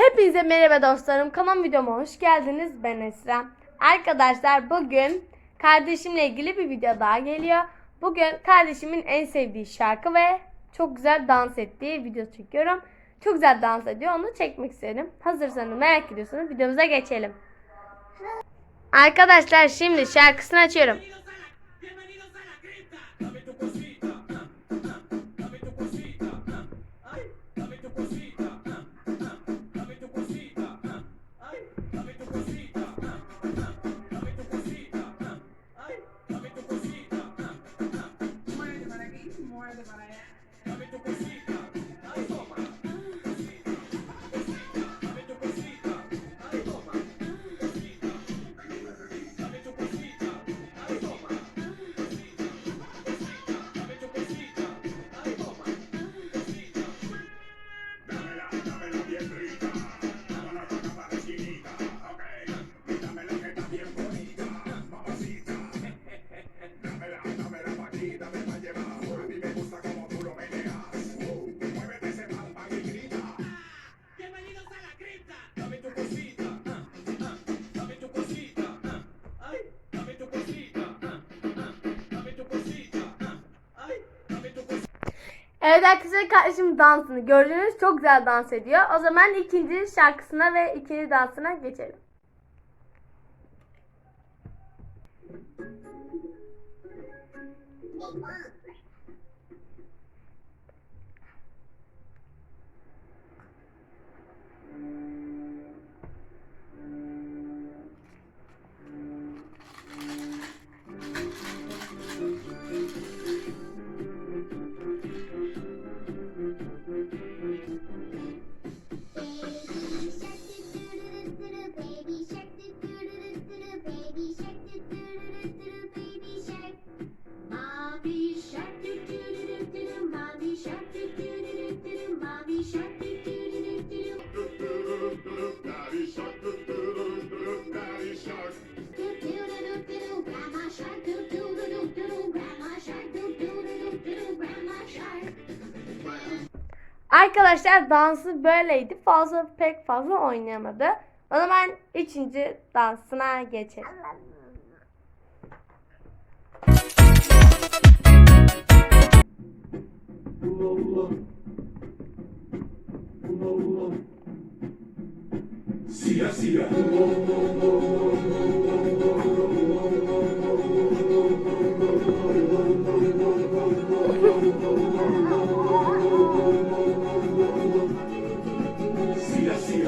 Hepinize merhaba dostlarım. Kanal videoma hoş geldiniz. Ben Esra. Arkadaşlar bugün kardeşimle ilgili bir video daha geliyor. Bugün kardeşimin en sevdiği şarkı ve çok güzel dans ettiği video çekiyorum. Çok güzel dans ediyor. Onu çekmek istedim. Hazırsanız merak ediyorsanız videomuza geçelim. Arkadaşlar şimdi şarkısını açıyorum. Evet arkadaşlar kardeşim dansını gördünüz. Çok güzel dans ediyor. O zaman ikinci şarkısına ve ikinci dansına geçelim. Baby Arkadaşlar dansı böyleydi. Fazla pek fazla oynayamadı. O zaman üçüncü dansına geçelim. Oh. Tica,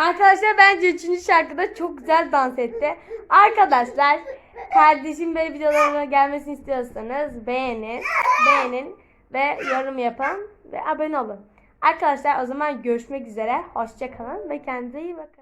Arkadaşlar bence üçüncü şarkıda çok güzel dans etti. Arkadaşlar kardeşim böyle videolarına gelmesini istiyorsanız beğenin, beğenin ve yorum yapın ve abone olun. Arkadaşlar o zaman görüşmek üzere. Hoşçakalın ve kendinize iyi bakın.